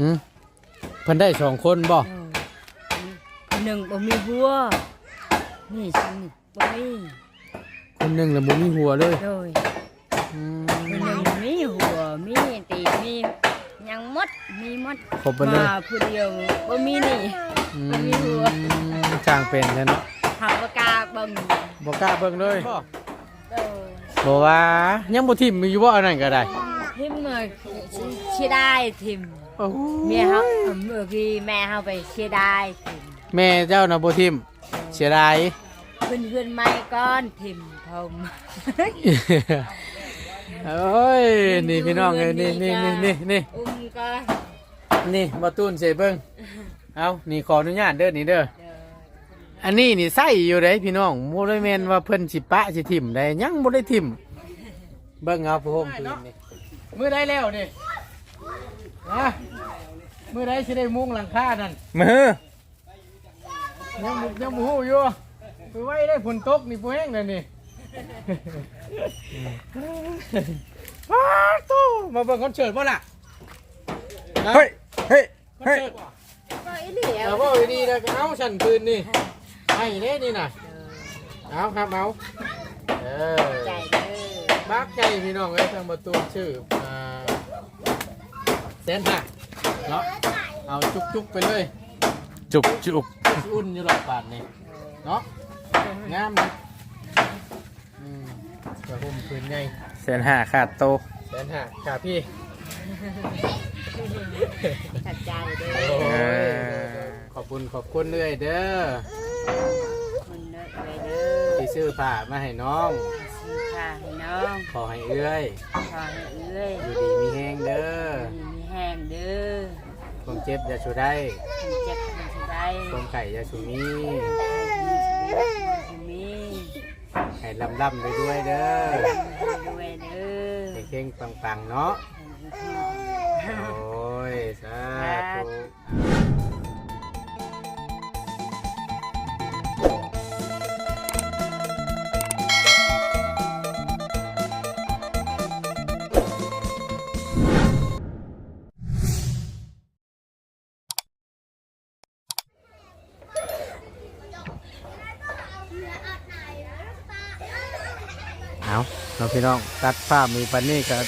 หึเพิ่นได้สองคนบ่เออหนึ่งบ่มีหัวนี่สิบ่มีคนหนึงแล้วบ่มีหัวเลยโดยอืมคนหนึ่งมีหัวมีตีนมีหยังหมดมีหมดครบไปเลยมาผู้เดียวบ่มีนี่ อืบ่มีหัวมจ้างเป็นแท้เนาะหักปากกาเบิ่งบ่กล้าเบิ่งเลยโดยบ่ว่ายังบ่ทิ่มอยู่บ่อันนั้นก็ได้ ทิมมาชิได้ทิม โอ้โหเมียเฮาเมื่อกี้แม่เฮาไปชิได้ทิมแม่เจ้าน่ะบ่ทิ่มเสียดาย เพื่อนเพื่อนๆไม่ก้อนทิมผมโอ้ยนี่พี่น้องเอ้ยนี่นี่นี่นี่นี่อุ้มก็นี่มาตูนเสเบิ้งเอานี่ขออนุญาตเด้อนี่เด้ออันนี้นี่ใส่อยู่ได้พี่น้องโมได้แมนว่าเพิ่นสิปะสิถิ่มได้ยังบ่ได้ถิ่มเบิ่งเอาผู้โฮมพื้นนี่มือได้แล้วนี่ นะมือได้สิได้มุงหลังคานั่นมือยังบ่ยังบ่ฮู้อยู่ไปไว้ได้ฝนตกนี่บ่แห้งเลยนี่ว้าวตู้มาเบิ่งคอนเสิร์ตบ่ล่ะเฮ้ยเฮ้ยคอนเฮ้ยเสิร์ตบ่ก็อีเหลียเอาวว่าดีๆนะเอาฉันคืนนี่ให้เน่นี่น่ะเอาครับเอาเออใจเด้อบักใจพี่น้องเอ้ยทางประตูชื่ออ่าแสนห้าเนาะเอาจุกๆไปเลย จุบจุบอุ่นอยู่หลอดบาทนี่เนาะงามนะอืมกระหุ่มคืนไงแสนห้าขาดโตแสนห้าขาพี่ขัดใจเด้อโอ้ยขอบคุณขอบคุณเลยเด้อคนเด้อไปเด้อที่ซื้อผ้ามาให้น้องซื้อผ้าให้น้องขอให้เอื้อย ขอให้เอื้อยอยู่ดีมีแห้งเด้อมีมีแห้ง เด้อความเจ็บอย่าชูได้คนเจ็บคนสิได้ความไข่อย่าชูมีให้มีชีวิตมีให้ลำลำไปด้วยเด้อด้วยเด้อเข่งๆปังๆเนาะ โอ้ย สาธุ เอาเราพี่น้องตัดภาพมีปันนี่กับ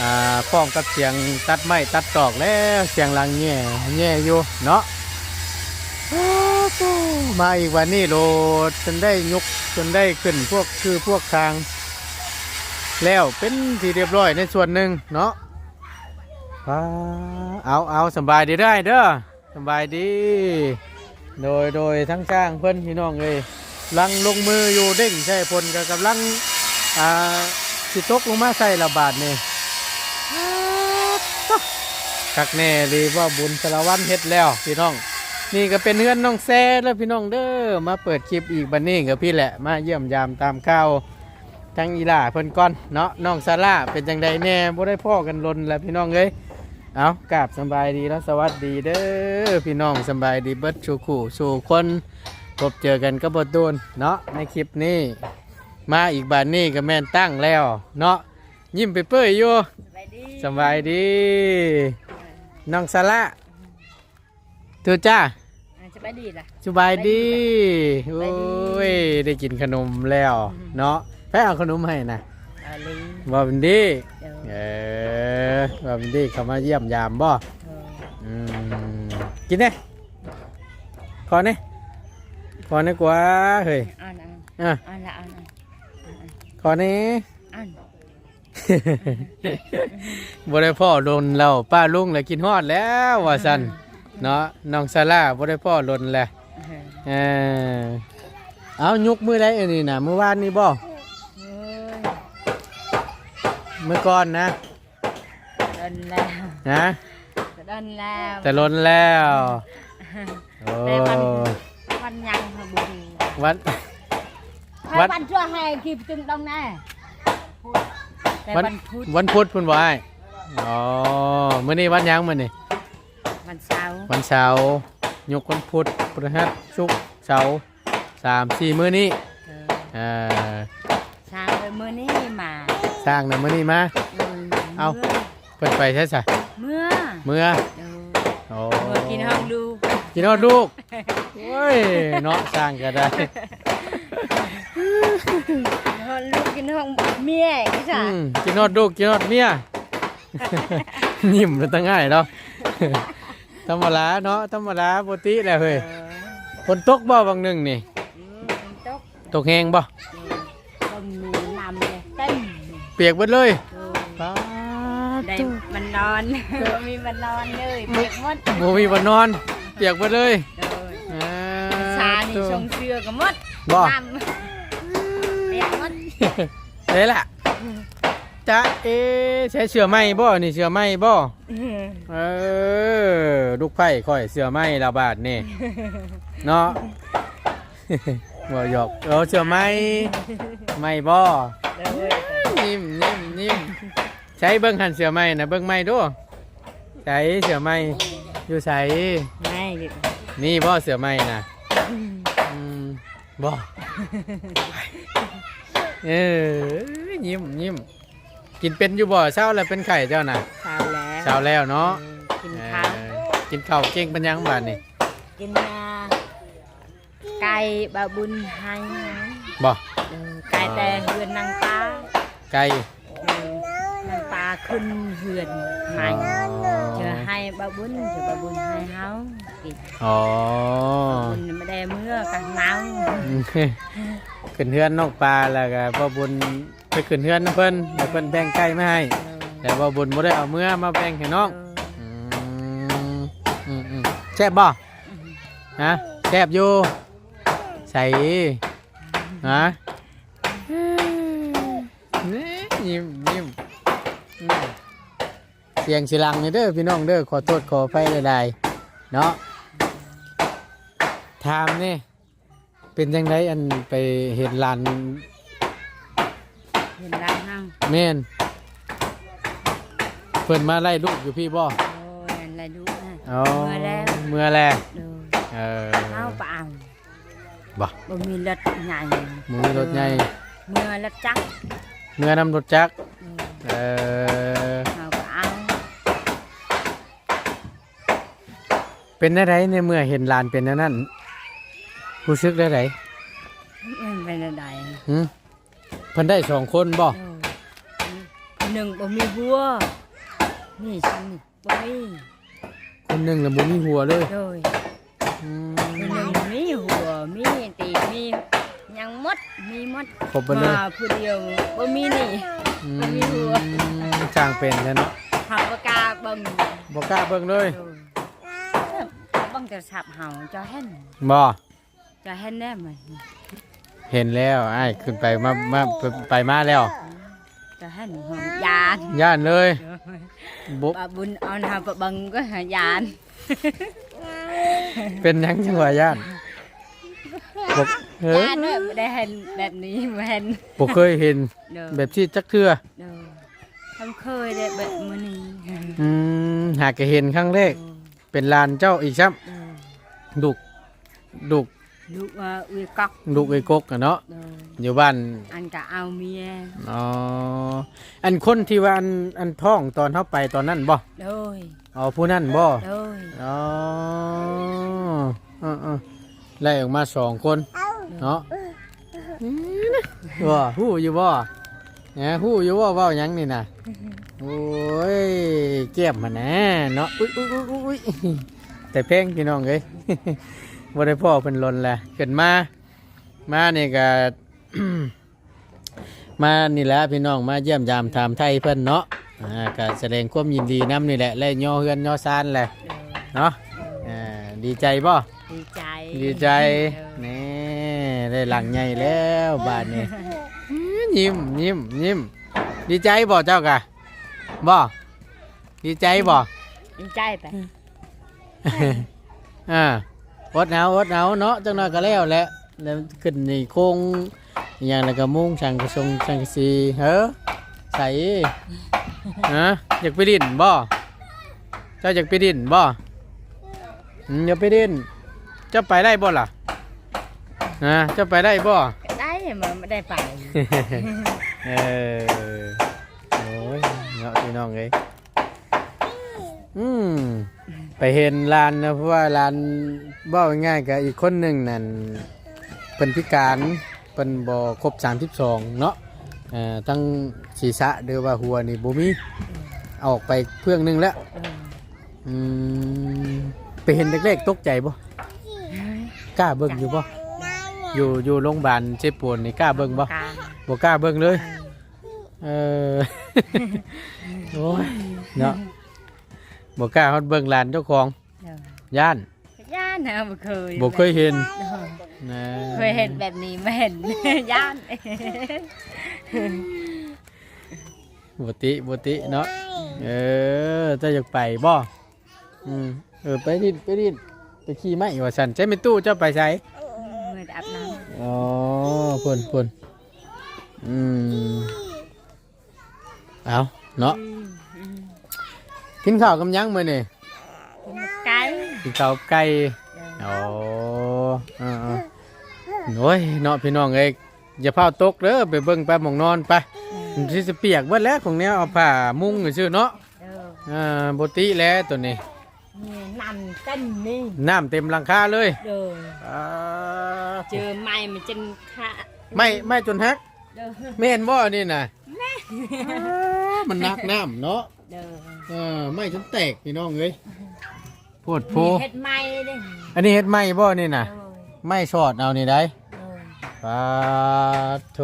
อ่าฟ้องกับเสียงตัดไม้ตัดตอกแล้วเสียงลังแง่แง่อยู่เนาะมาอีกวันนี้โหลดจนได้ยกจนได้ขึ้นพวกคือพวกทาง แล้วเป็นที่เรียบร้อยในส่วนหนึ่งเนาะเอาเอาสบายดีได้เด้อสบายดี โดยโดยทั้งจ้างเพื่อนพี่น้องเลย ลังลงมืออยู่เด้งใช่พลกับกำลังอ่าสิตกลงมาใส่ระบาดนี่คักแน่เลยว่าบุญสารวันเฮ็ดแล้วพี่น้อง นี่ก็เป็นเฮือนน้องแซ่แล้วพี่น้องเด้อมาเปิดคลิปอีกบันนี้กับพี่แหละมาเยี่ยมยามตามข้าวทั้งอีหล่าเพิ่นก่อนเนาะน้องซาร่าเป็นจังใดแน่บ่ได้พ่อกันลนแล้วพี่น้องเอ้ยเอากราบสำบายดีแล้วสวัสดีเด้อพี่น้องสำบายดีเบิดชูขู่สู่คน พบเจอกันก็บ่โดนเนาะในคลิปนี้ มาอีกบานนี้ก็แม่นตั้งแล้ว เนาะยิ้มไปเปื่อยอยู่สบายดีสำบายดีน้องซาร่าตัวจ้าอ่าสบายดีล่ะสบายดีสโอ้บายดียได้กินขนมแล้ว เนาะแพ้เอาขนมให้นะอาลีว่าเป็นดีเดี๋ยวเออว่าเป็นดีเขามาเยี่ยมยามบ่เอออืมกินเน่ขอเน่ ขอเน่กว่าเฮ้ยอ่านอ่านอะอ่านละอ่านอ่านขอเน่อ่านบ่ได้พ่อลนแล้วป้าลุงเลยกินฮอดแล้วว่าสันเนาะน้องซาร่าบ่ได้พ่อลนแหละเออเออเอายุกมือได้อันนี้นะเมื่อวานนี้บ่เฮ้ยเมื่อก่อนนะดันแล้วนะดันแล้วแต่ลนแล้วโอ้แต่วันวันยังค่ะบุญ วันให้วันวันชั่วให้คลิปจึงต้องแน่แต่วันวันพุธวันพุธพุ่นบ่อ้ายอ๋อมื้อนี้วันหยังมื้อนี้วันเสาร์วันเสาร์ยกวันพุธพฤหัสศุกร์เสาร์สามสี่มื้อนี้เออเอ่อเช้าเลยมื้อนี้มาสร้างนะมื้อนี้มาอืมเอามื่เพิ่นไปใช่ซะเมื่อมเมื่อเออโอ้เมื่อกินห้องดูกินฮอดลูก โอ้ยเนาะสร้างก็ได้ห้องลูกกินห้องเมียอีจ้ะอืมกินฮอดลูกกินฮอดเมียยิ้มมันตั้งง่ายเนาะธรรมดาเนาะธรรมดาปกติแหละเฮ้ยเออฝนตกบ่บางหนึงนี่อืมตกตกแหงบ่ก็มีน้ำเลยเต็มเปียกเบิดเลยเออป๊าดได้ตุ๊มันนอนมีมันนอนเลยเปียกหมดบ่มีบ่นอน เปียกเบิดเลยเอออ่า ชานี่ชงเชือก็หมดบ่ น้ำเปียกหมดเอ้ล่ะจ๊ะเอ๊ะใช้เสือไหมบ่นี่เสือไหมบ่เออลูกไผ่ค่อยเสือไหมละบาทนี่เนาะ บ่หยอกเออเสือไหมไม่บ่เลยนิ่มนิ่มนิ่มใช้เบิ้งหันเสือไหมนะเบิ้งไหมดูใช้เสือไหมอยู่ใช้ไม่นี่บ่เสือไหมนะ อืมบ่เออยิ้มยิ้มกินเป็นอยู่บ่เช้าแล้วเป็นไข่เจ้าน่ะเช้าแล้วเช้าแล้วเนาะกินข้าวเออกินข้าวเก่งปัญญังบาดนี่กินยาไก่บาบุญให้บ่เออไก่แต่เหือนนางตาไก่เออนางตา ขึ้นเหือนใหม่เจอให้บาบุญเจอบาบุญให้เฮากินอ๋อบุญไม่ได้เมื่อกันหนาวขึ้นเฮือนนอกปลาแล้วก็พ่อบุญไปขึ้นเฮือนนะเพิ่นแล้วเพิ่นแบ่งไก่มาให้แต่ว่าบุญบ่ได้เอาเมื่อมาแบ่งให้น้องอืมอืมอืมแซ่บบ่ฮะแซ่บอยู่ใส่ฮะนี่ยิ้มยิ้มอืมเสียงสิลังนี่เด้อพี่น้องเด้อขอโทษขอไฟใดๆเนาะถามนี่เป็นจังไดอันไปเห็นหลานเห็นร้านห้างแม่นเพิ่นมาไล่ลูกอยู่พี่บ่โอ้ยอะไรดูนะอ๋อเมื่อแล้วเมื่อแล้วดูเออเฮาเปล่าบ่ บ่มีรถใหญ่หมูรถใหญ่เมื่อรถจักรเมื่อนำรถจักรเออเออ เป็นได้ไรในเมื่อเห็นหลานเป็นอันนั้นรู้สึกได้ไรมันเป็นอะไรหืมเพิ่นได้สองคนบ่เออหนึ่งบ่มีหัวนี่ฉันนี่บ่มีคนหนึ่งละบ่มีหัวเลยโดยอืมคนหนึ่งมีหัวมีตีกมีหยังหมดมีหมดครบไปเลยมาผู้เดียวบ่มีนี่อืบ่มีหัวมจ้างเป็นแท้เนาะเฮาบ่กล้าเบิ่งบ่กล้าเบิ่งเลยโดยเบิ่งจะสับเฮาจะเห็นบ่จะเห็นแน่ไหมเห็นแล้วอ้ายขึ้นไปมามาไปไปมาแล้วจะเห็นหงยานย่านเลยบ่บาบุญเอาหาปะบังก็หายาน เป็นหยังจังว่าย่านบ่เฮ้ยยานด้วยไม่ได้เห็นแบบนี้ไม่เห็นบ่เคยเห็นเด้อแบบที่จักเทื่อเด้อทำเคยได้แบบมื้อนี้อืมหากจะเห็นครั้งแรก เป็นลานเจ้าอีกครับเด้อดุกดุกลูกว่าอุ้ยก๊อกดุกไอ้กกอะเนาะเด้ออยู่บ้านอันก็เอาเมียอ๋ออันคนที่ว่าอันอันท้องตอนเข้าไปตอนนั้นบ่โด้ยอ๋อผู้นั้นบ่โด้ยอ๋อเออเออไล่ออกมาสองคนเนาะว่าฮู้อยู่บ่แหมฮู้อยู่บ่เว้าหยังนี่น่ะ โอ้ยเก็บมาแน่เนาะอุ้ยอุ้ยอุ้ยอุ้ยแต่เพลงพี่น้องเอ้ยบ่ได้พ่อเพิ่นลนแหละขึ้นมา มานี่ก็มานี่แหละพี่น้องมาเยี่ยมยามถามไทยเพิ่นเนาะอ่าก็แสดงความยินดีนํนี่แหละและย่อเฮือนย่อซานแหละเด้อเนาะอ่าดีใจบ่ดีใจดีใจเด้อนี่ได้หลังใหญ่แล้วบาดนี้ยิ้มยิ้มยิ้มดีใจบ่เจ้ากะ บ่ดีใจบ่ดีใจไปอ่าอดหนาวอดหนาวเนาะจังหน่อยก็แล้วแหละแล้วขึ้นนี่โค้งอหย่างแล้วก็มุงสังกะสงสังกะสีเฮ้อใส่ฮะอยากไปดินบ่เจ้าอยากไปดินบ่อืมอยากไปดินเจ้าไปได้บ่ล่ะนะเจ้าไปได้บ่ก็ได้มันไม่ได้ไปเออโอ้ยเนาะพี่น้องเอ้ยอืมไปเห็นลานนะเพราะว่าลานเว่าง่ายๆกับอีกคนหนึ่งนั่นเป็นพิการเป็นบ่ครบ32เนาะเอ่อทั้งศีรษะหรือว่าหัวนี่บ่มีออกไปเพื่องหนึงแล้วอออืมไปเห็นเล็กๆตกใจบ่กล้าเบิ่งอยู่บ่อยู่อยู่โรงพยาบาลเจ็บปวดนี่กล้าเบิ่งบ่บ่กล้าเบิ่งเลย เออ โอ้ยเนาะบ่กล้าฮอดเบิ่งหลานเจ้าของเออย่านย่านนะบ่เคยบ่เคยเห็นเออนะเคยเห็นแบบนี้ไม่เห็น ย่านบ่ติบ่ติเนาะ เออเจะอยากไปบ่อืมเออ ไปดินไปดินไปขี่ไม้ว่าซั่นใช้ไม่ตู้เจ้าไปไสเมื่ออาบน้อ๋อพุ่นพุ่นอืม เอาเนาะำอืมกินข้าวกับหยังมื้อนี่กินไก่กินข้าวกับไก่เออโอ้เออๆโอ้ยเนาะพี่น้องเอ้ยอย่าพาตกเด้อไปเบิ่งไปหมองนอนไปมันสิจะเปียกเบิดแล้วของเนี้ยเอาผ้ามุ้งซื่อๆเนาะเอออ่าบ่ติแล้วตัวนี้นี่นั่นกันนี่น้ำเต็มหลังคาเลยเด้ออ่าเจอไม้มันจนขาไม่ไม่จนฮักเด้อแม่นบ่นี่น่ะ มันนักน้ำเนาะเด้อเออไม่จนแตกพี่น้องเอ้ยโพดโพมีเฮ็ดไม้เด้ออันนี้เฮ็ดไหม้บ่นี่น่ะเออไม่ชอดเอานี่ได้เออปาโถ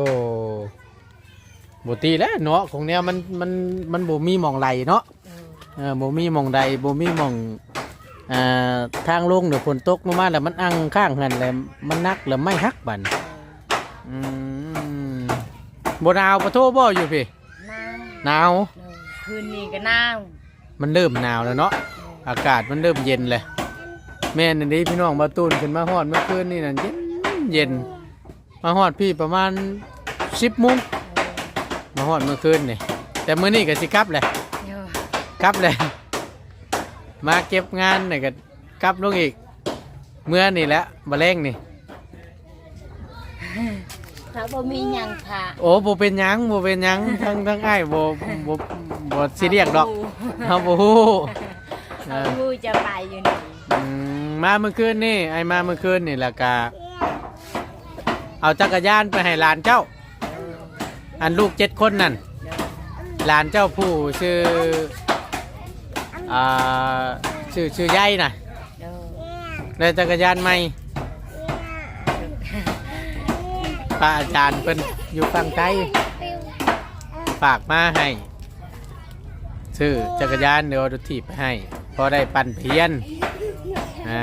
บตีแล้วเนาะของเนี้ยมันมันมันบ่มีหมองไหลเนาะเออเออบ่มีหมองใดบ่มีหมองอ่าทางลงเดี๋ยวฝนตกลงมาแล้วมันอังข้างหันแล้วมันนักแล้วไม่ฮักบันอืม บ่หนาวปะโทบ่อยู่พี่หนาวหนาวเด้อคืนนี้ก็หนาวมันเริ่มหนาวแล้วเนาะเอออากาศมันเริ่มเย็นเลย แม่นอันนี้พี่น้องมาตูนขึ้นมาฮอดเมื่อคืนนี่นั่นเย็นเย็น มาฮอดพี่ประมาณ10โมงมาฮอดเมื่อคืนนี่ แต่มื้อนี้ก็สิกลับแหละเออกลับแหละ มาเก็บงานนี่ก็กลับลงอีก เมื่อนี่แหละบ่แรงนี่ ถ้าบ่มีหยังค่ะโอ้บ่เป็นหยังบ่เป็นหยังทั้งทั้งอ้ายบ่บ่บ่สิเรียกดอกเฮาบ่ฮู้เอเขาองูจะไปอยู่นี่อืมมาเมื่อคืนนี่ไอ้มาเมื่อคืนนี่แล้วก็เอาจักรยานไปให้หลานเจ้า อันลูกเจ็ดคนนั่นเด้อหลานเจ้าผู้ชื่ออ่าชื่อชื่อใหญ่น่ะเด้อได้จักรยานใหม่ ป้าอาจารย์เพิ่นอยู่ฝั่งไทยฝากมาให้ซื้อจักรยานเดี๋ยวดูถีบไปให้ พอได้ปั่นเพียนอ่า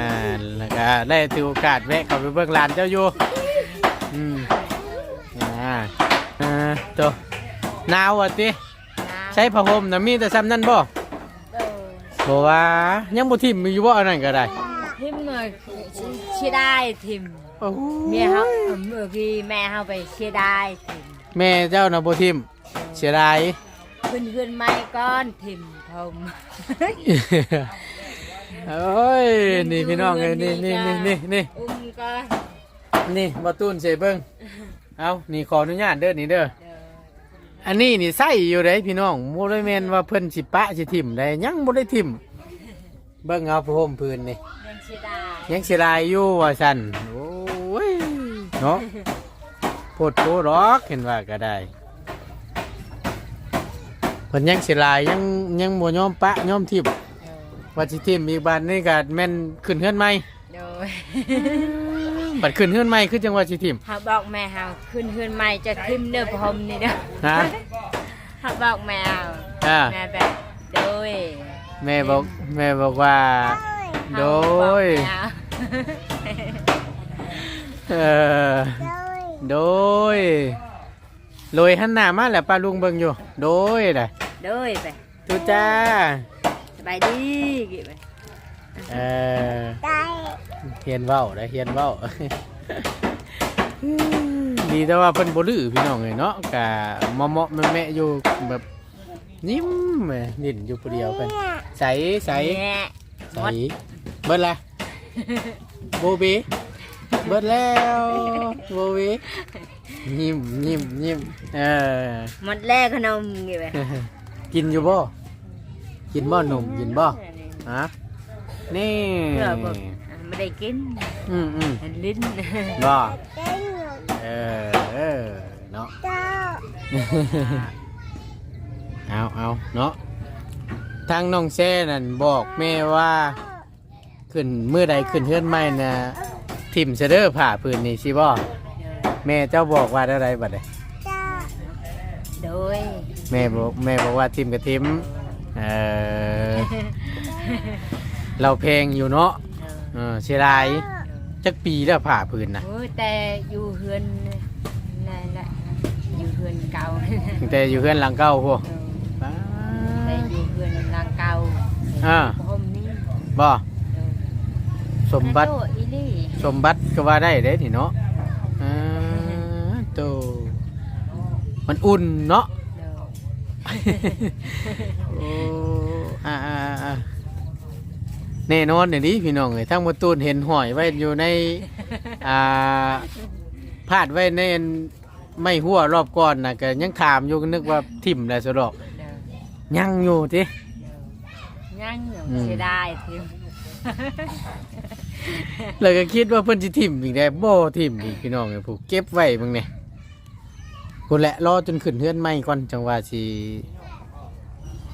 แล้วก็ได้ถือโอกาสแวะเข้าไปเบิ่งหลานเจ้าอยู่อืมอ่าอ่าตัวหนาวอะตินะใช้ผ้าห่มนะมีแต่ซ้ำนั่นบ่เด้อบอกว่ายังบ่ทิมมีอยู่บ่อันนั้นก็ได้ทิมเลยชิได้ทิม โอ้โหเมียเฮาเออเมื่อกี้แม่เฮาไปชิได้ทิมแม่เจ้านะบ่ทิมเสียดายขึ้นขึ้นไม้ก้อนทิมทมโอ้ยนี่พี่น้องเอ้ยนี่นี่นี่นี่นี่อุ้มก้อนนี่บ่ตูนเสยเบิ่งเอานี่ขออนุญาตเด้อนี่เด้อเด้ออันนี้นี่ใส่อยู่เด้พี่น้องบ่ได้แม่นว่าเพิ่นสิปะสิทิมได้ยังบ่ได้ทิมเบิ่งเอาผ้าห่มพื้นนี่เรียนชิได้ยังสิลายอยู่ว่าซั่นโอ้ย เนาะโพดโพดอกเห็นว่าก็ได้เพิ่นยังสิลายยังยังบ่ยอมปะยอมทิมเด้อว่าสิทิมอีกบัดนี่ก็แม่นขึ้นเฮือนใหม่เด้อบัดขึ้นเฮือนใหม่คือจังว่าสิทิมเฮาบอกแม่เฮาขึ้นขึ้นไม้จะทิมเด้อพรมนี่เด้อฮะเฮาบอกแม่เฮาอ่าแม่แบบโดยแม่บอกแม่บอกว่า โดย เฮาบอกแม่เฮาเออ โดยโรยหันหน้ามาแล้วป้าลุงเบิ่งอยู่ โดยน่ะโดยไปตุจ้าสบายดีกี่ไปเออเฮียนเว้าได้เฮียนเว้าดีแต่ว่าเพิ่นบ่ลือพี่น้องเอ้ยเนาะกะเมาะๆแม่ๆอยู่แบบยิ้มแหม่นิ่นอยู่ผู้เดียวกันใสใสแม่ใสเบิดละโบบี เบิดแล้วโบบียิ้มยิ้มยิ้มเออหมดแรกขนมกี่ไปกินอยู่บ่กินบ่หนุ่มกินบ่นี่ฮะนี่เพื่อบ่ไม่ได้กินอืมอืมเห็นลิ้นบ่เออเออเนาะเอาเอาเนาะทางน้องแซ่นั่นบอกแม่ว่า ขึ้นเมื่อใดขึ้นเฮือนใหม่นะ ทิมเสเดอร์ผ่าพื้นนี่สิบ่แม่เจ้าบอกว่าอะไรบัดนี้โดยแม่บอกแม่บอกว่าทิมกับทิมเออเราเพลงอยู่เนาะเออเสียดายจักปีแล้วผ่าพื้นนะโอ้ยแต่อยู่เฮือนนั่นแหละอยู่เฮือนเก่าตั้งแต่อยู่เฮือนหลังเก่าพวกแต่อยู่เฮือนหลังเก่าอ่าผมนี่บ่สมบัติ โตอีนี่สมบัติก็ว่าได้เด้นี่เนาะอ่าโตมันอุ่นเนาะโอ้อ่าอ่าอ่าแน่นอนเดี๋ยวนี้พี่น้องเลยทั้งหมดตูนเห็นหอยไว้อยู่ใน อ่าพาดไว้ในไม่หัวรอบก่อนนะก็ยังถามอยู่ก็นึกว่าทิ่มแล้วสดอกยังอยู่ทียังอยู่อืม เสียดายทิ มเลยก็คิดว่าเพิ่นสิทิ่มอีกได้บ่ทิ่มอีกพี่น้องเอ้ยผู้เก็บไว้เบิ่งเนี่ยคนแหละรอจนขึ้นเฮือนใหม่ก่อนจังว่าสิ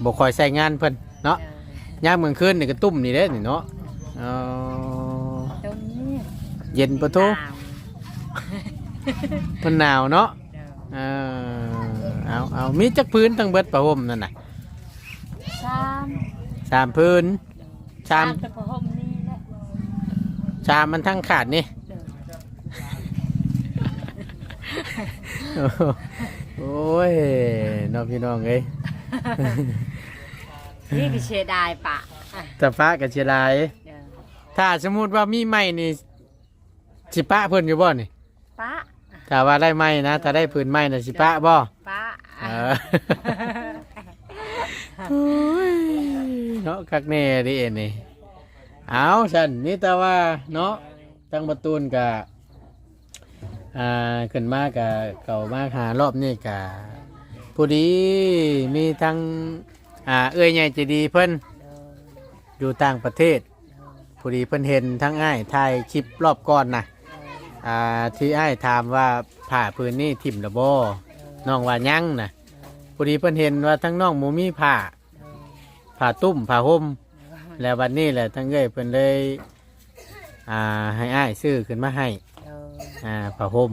บ่ค่อยใช้งานเพิ่นเนาะยามกลางคืนนี่ก็ตุ่มนี่เด้นี่เนาะเออตรงนี้เย็นปะทุตามมันหนาวเนาะเด้อเออเอาเอามีจักพื้นทั้งเบิดประห่มนั่นน่ะสามสามพื้นสามตะพมนี่แหละสามมันทั้งขาดนี่เด้อโอ้ยน้องพี่น้องเอ้ยนี่คือเสียดายปะอะแต่ฟ้ากับเชียร์ลาย เด้อถ้าสมมุติว่ามีไม้นี่สิปะเพิ่นอยู่บ่นี่ปะถ้าว่าได้ไม้นะถ้าได้พื้นไม้น่ะสิปะบ่ปะเออ โอ้ยเนาะคักแน่ดิเอ็นนี่ เอาฉันนี่แต่ว่าเนาะตั้งประตูนกะอ่าขึ้นมากะเก่ามากหารอบนี่กะผู้ดีมีทั้งอ่าเอ้ยใหญ่ใจะดีเพิ่นอยู่ต่างประเทศผู้ดีเพิ่นเห็นทั้งอ้ายถ่ายคลิปรอบก่อนนะอ่าที่อ้ายถามว่าผ่าพื้นนี่ทิ่มระบอน้องว่ายังนะผู้ดีเพิ่นเห็นว่าทั้งน้องหมูมีผ่าผ่าตุ้มผ่าห่ม แล้ววันนี้แหละทั้งเอ้ยเพิ่นเลย อ่าให้อ้ายซื้อขึ้นมาให้เด้ออ่าผ้าห่ม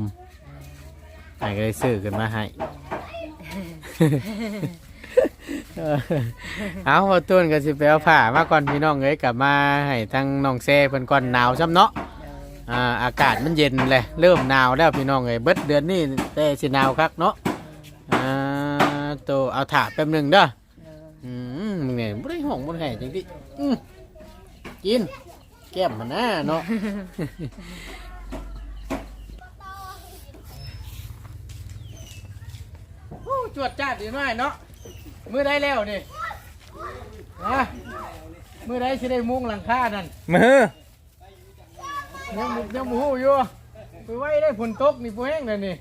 อ้ายก็เลยซื้อขึ้นมาให้ เออเอาพอต้นก็สิไปเอาผ้ามาก่อนพี่น้องเอ้ยกลับมาให้ทั้งน้องแซ่เพิ่นก่อนหนาวซ้ำเนาะเด้ออ่าอากาศมันเย็นเลยเริ่มหนาวแล้วพี่น้องเอ้ยเบิดเดือนนี้แต่สิหนาวคักเนาะอ่าโตเอาถาแป๊บหนึงเด้อเด้ออืมมึงเนี่ยบ่ได้ห้องบ่ได้ให้จังดิ อืมกิน แก้มมันนะเนาะ โอ้จวดจ้าดดีมากเนาะมือได้แล้วนี่นะมือได้สิได้มุงหลังคานั่นมือยังมุกยังหมูอยู่ไปไว้ได้ฝนตกนี่ปูแห้งเลยนี่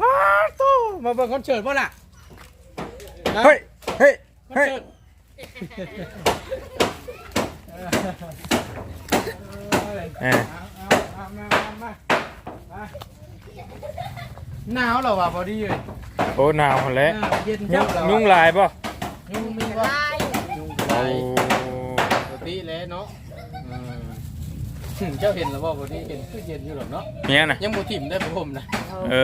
ว้าวตู้มาเบิ่งคอนเสิร์ตป่ะล่ะนะ เฮ้ย เฮ้ยคอนเฮ้ยเสิร์ตเอาอ่าเอามามามามาหนาวเหรอวะพอดีเลยโอ้หนาวหมดแล้วอ่าเย็นยุเจ้างเหรอยุงลายป่ะยุงมีบ่ลายยุงโอ้ปกติเลยเนาะเออเจ้าเห็นแล้วบ่พอดีเห็นคือเย็นอยู่หรอกเนาะเนี่ยนะยังบ่ถิ่มได้ผมนะเอ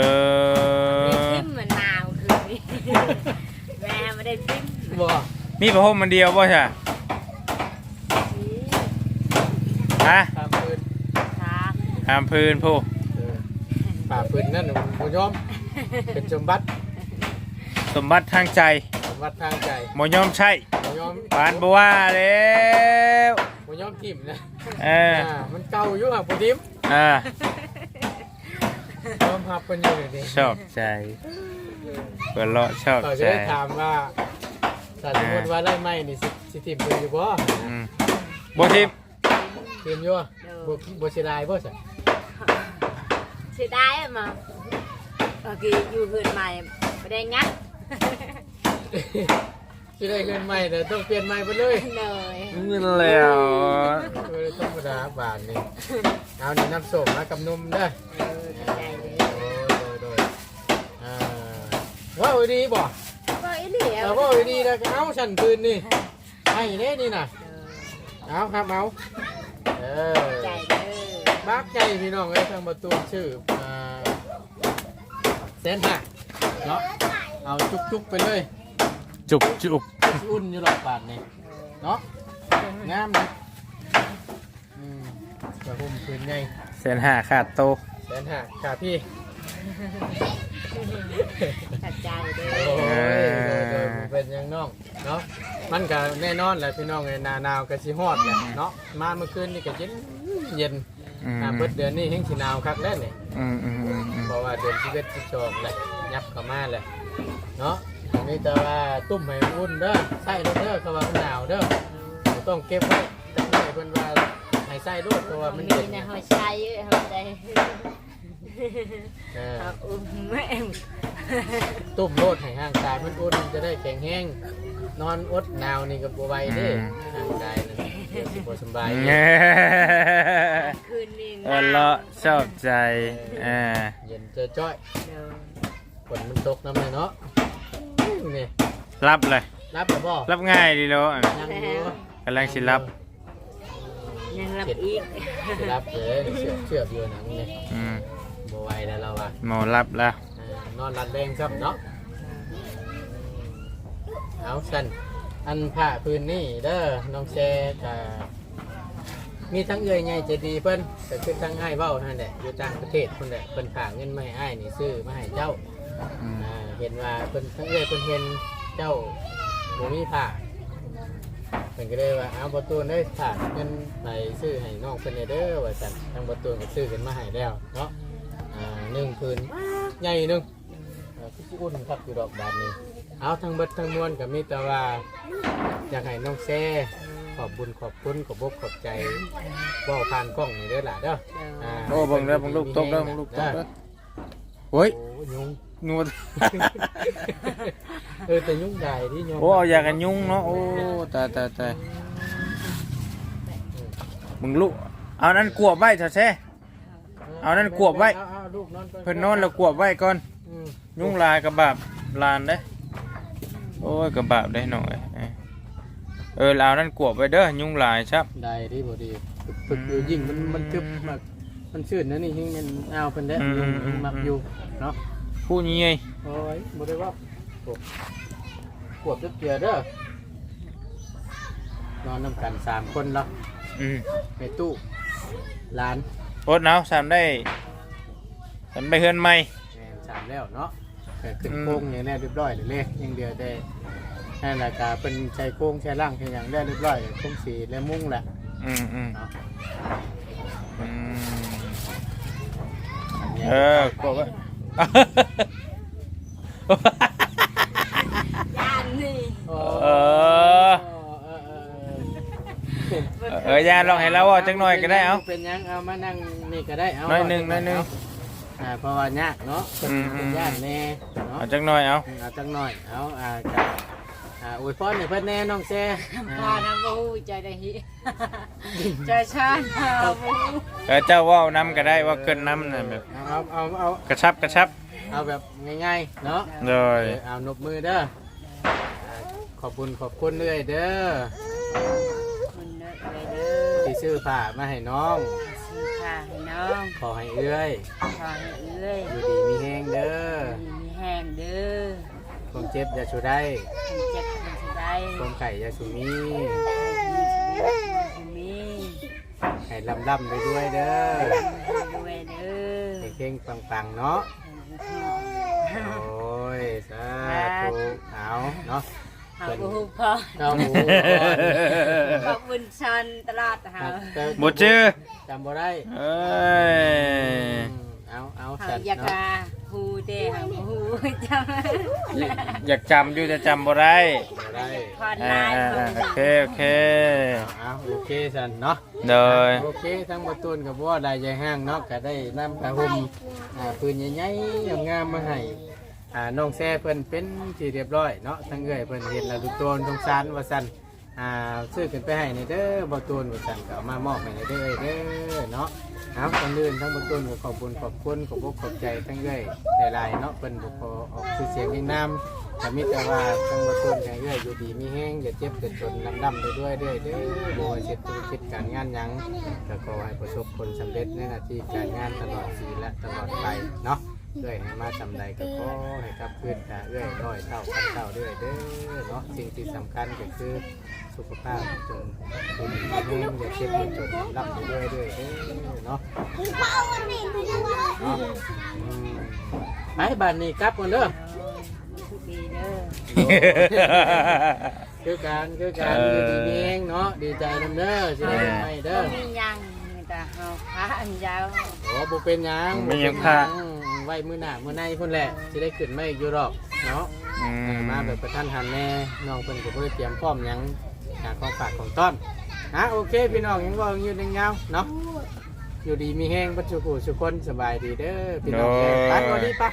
อจิ้มเหมือนนาวคือนี่แม่ ไม่ได้จิ้มบ่มีผ้าห่มมันเดียวป่ะใช่นี่ฮะตามปืนครับตามพื้นผู้เออป่าปืนนั่นบ่ยอมเป็นสมบัติสมบัติทางใจสมบัติทางใจบ่ยอมใช่บ่ยอมปานบัวาแล้วบ่ยอมถิ่มนะเอออ่ามันเก่าอยู่ห่างบ่ถิ่มอ่า ยอมรับเพิ่นอยู่นี่ชอบใจเปิดเลาะชอบเขาจะใจได้ถามว่าถ้าสมมุติว่าไล่ไม้นี่สิสิถิ่มเพิ่นอยู่บ่อืมบ่ทิมถิ่มอยู่บ่บ่สิลายบ่ซะเสียดายอะมาเมื่อกี้อยู่เฮือนใหม่ไม่ได้งัดสิได้เงินใหม่แต่ต้องเปลี่ยนใหม่ไปเลยเลยเงินแล้วเออธรรมดาบาทนี่เอานี่น้ำส้มมากับนมเด้อเออใจเลยโอ้ ว่าเอาดีบ่ก็อีเหลียเอาวว่าเอาดีแล้วก็เอาฉันคืนนี่ให้เด้นี่น่ะเอาครับเอาเออใจเด้อบักใจพี่น้องเอ้ยทางประตูชื่ออ่าแสนหักเนาะเอาจุกๆไปเลย จุบจุบอุ่นอยู่หลอกบาทนี่เนาะงามนะอืมกระหุ่มคืนไงเส้นห้าขาดโต แสนหักค่ะพี่ ขัดใจเด้อโอ้ยโดยโดยมันเป็นอยังน้องเนาะมันก็แน่นอนแหละพี่น้องไอ้หนาหนาวก็สิฮอดแหละเนาะมาเมื่อคืนนี่ก็เย็นเย็นอืมอ่าเบิดเดือนนี้เฮงสิหนาวคักแล้วนี่อืมอืมอืมอืมเพราะว่าเดือนที่เวทที่ชมแหละยับเข้ามาแหละเนาะมีแต่ว่าตุ้มให้อุ่นเด้อใส่รถเด้อเขาว่ามันหนาวเด้อบ่ต้องเก็บไว้จังไดเพิ่นว่าให้ใส่รถเพราะว่ามัมันนมีเย็นนะเฮาใช้เฮาได้เออเฮาอุ้มแม่ตุ้มโลดให้ห่างกายมันอุ่นจะได้แข็งแห้งนอนอดหนาวนี่ก็บ่ไหวเด้ห่างกายนั่นเดี๋ยวสิบ่สำบายเงี้ยคืนนี้เออเลาะชอบใจอ่าเย็นเจอจ้อยเด้อฝนมันตกน้ำเลยเนาะนี่รับเลย รับแต่บ่รับง่ายดีโลอะยังอยู่กำลังสิรับยังรับอีกสิรับเลยเชือกเชือกอยู่หนังนี่อืมบ่ ไหวแล้วเราอะหมอรับแล้วอ่านอนรันแดงครับเนาะเอาสันอันผ้าพื้นนี่เด้อน้องแชร์กมีทั้งเอื้อยใหญ่ใจะดีเพิ่นแต่คือทั้งอ้ายเว้านั่นแหละอยู่ต่างประเทศเพิ่นแหละเพิ่นฝากเงินมาให้อ้ายนี่ซื้อมาให้เจ้าอืมอ่าเห็นว่าเพิ่นทั้งเอื้อยเพิ่นเห็นเจ้าบ่มีผ้าเพิ่นก็เลยว่าเอาประตูได้ฝากเงินไปซื้อให้น้องเพิ่นเด้อว่าซั่นทางประตูก็ซื้อขึ้นมาให้แล้วเนาะอ่า หนึ่งพื้นใหญ่หนึงอ่าคือสิอุ่นครับอยู่ดอกบานนี้ เอาทั้งเบิดทั้งมวลก็มีแต่ว่าอยากให้น้องแซ่ขอบบุญขอบคุณขอบอกขอบใจเว่าผ่านกล้องนี่เด้อล่ะเด้ออ่าโอ้เบังเด้อเบังลูกตบเด้อเบังลูกตบเด้อโอ้ยโอ้ยุงนูดเออแต่ยุ่งใหญ่ที่ยุงโอ้เอาอยากกันยุ่งเนาะโอ้ตายตายตายมึงลูกเอานั่นกวบไว้เถอะแช่ เอานั่นกวบไว้ เอาเอาลูกนอนก่เพิ่นนอนแล้วกวบไว้ก่อน อืมยุ่งลายกระบาบลานเด้โอ้ยกระบาบได้หน่อยเอ้ยเออเอานั่นกวบไว้เด้อยุ่งลายครับ ได้ดีบ่ดีฝึกอยู่ยิ่งมันมันทึบมากมันชื่นนะนี่ยิ่งมันเอาเพิ่นได้อืมยุงอืม มักอยู่เนาะผู้นี้ไงโอ้ยบ่ได้ว่าโอ้ขวบจะเกลือเด้อนอนนำกันสามคนเนาะ อืม ในตู้ร้านโอดหนาวสามได้สามได้เฮือนใหม่ แม่นสามแล้วเนาะแต่ขึ้นอืมโค้งอย่างแรกเรียบร้อยเลยเลยยังเดียวได้นั่นแหละกาเป็นใช้โค้งใช้ล่างใช้อย่างได้เรียบร้อยเลยโค้งสีและมุ้งแหละอืมอืมเนาะอืมอันนี้เออกวบไว้ ย่านนี่ โอ้ เออ เออเออ เออยาลองให้เราเอาจังหน่อยก็ได้เอาเป็นยังเอามานั่งนี่ก็ได้เอาหน่อยหนึ่งหน่อยหนึ่งอ่าเพราะว่ายากเนาะอืมอืเป็มนยากแน่เนาะเอาจังหน่อยเอาเอาจังหน่อยเอาอ่าจ้ะอ่าอวยพรให้เพิ่นแน่น้องแซ่พานะบูใจได้ฮิ ใจชาญาบูเออเจ้าเว่าวน้ำก็ได้ว่าเกินน้ำน่ะแบบเอาเอาเอาเอากระชับกระชับเอาแบบง่ายๆเนาะ เลยเออเอานบมือเด้ออ่าขอบคุณขอบคุณเลยเด้อ คุณเด้อไปเด้อ ที่ ซื้อผ้ามาให้น้อง ซื้อผ้าให้น้องขอให้เอื้อยขอให้เอื้อยอยู่ดีมีแห้งเด้อมีมีแห้งเด้อความเจ็บอย่าชูได้คนเจ็บคนสิได้ความไข่อย่าชูมีให้มีให้ลำลำไปด้วยเด้อด้วยเด้อให้เข่งปังๆเนาะโอ้ยสาธุเอาเนาะ เอาบูพอเอาหมูขอบคุณชันตลาดเฮาหมดชื่อจำบ่ได้เอ้ยเอาเอาเฮาสัตอยากเนาะกาฮูเด้เฮาฮูจำอยากจำอยู่จะจำบ่ได้บ่ได้พรอ่าลายอ่าเฮาอ่าโอเคโอเคเอาโอเคสันเนาะเลยโอเคทั้งประตูนกับว่าได้ใจห้างเนาะก็ได้นำผ้าห่มอ่าปืนใหญ่ๆงามๆมาให้ อ่าน้องแซ่เพิ่นเป็นที่เรียบร้อยเนาะทั้งเอ้อยเพิ่นเห็นแล้วดูตัวสงสารว่าซั่นอ่าซื้อขึ้นไปให้ในเด้อบ่ตูนว่าซั่นก็เอามามอบให้ในเด้อเด้อเนาะครับทั้งลื่นทั้งบ่ตูนก็ขอบคุณขอบคุณขอบอกขอบใจทั้งเอ้อยหลายๆเนาะเพิ่นบ่ขอออกชื่อเสียงเรียงนามก็มีแต่ว่าทั้งบ่ตูนทั้งเอ้อยอยู่ดีมีแฮงอย่าเจ็บอย่าจนลำดำไปด้วยเด้อเด้อบ่ว่าเฮ็ดธุรกิจการงานหยังก็ขอให้ประสบผลสำเร็จในหน้าที่การงานตลอดชีวิตและตลอดไปเนาะ เอื้อยให้มาจำใดก็ขอให้กลับคืนกะเอื้อยร้อยเท่าพันเท่าเรื่อยเด้อเนาะสิ่งที่สำคัญก็คือสุขภาพจนคุณเองอย่าเจ็บอย่าจนรับไปเรื่อยเรื่อยเด้อเนาะเนาะอืมไปบ้านนี้กลับกันเด้อทุกปีเด้อคือการคือการอยู่ดีมีเองเนาะดีใจนำเด้อสิได้ไปบ่เด้อมีหยัง มีแต่เฮาพาอันยาวโอ้บ่เป็นหยังมีหยังบ่พาเป็นหยังไว้มื้อหน้ามื้อในพุ่นแหละสิได้ขึ้นมาอีกอยู่ดอกเนาะอืเออมาแบบประท่านหันแน่น้องเพิ่นก็บ่ได้เตรียมพร้อมหยังหาของฝากของต้อนฮะโอเคพี่น้องยังเว่าอยู่นึงยาวเนาะอยู่ดีมีแห้งบัดสุขุสุคนสบายดีเด้อพี่น้องเอ้ยไปก่อนดีปะ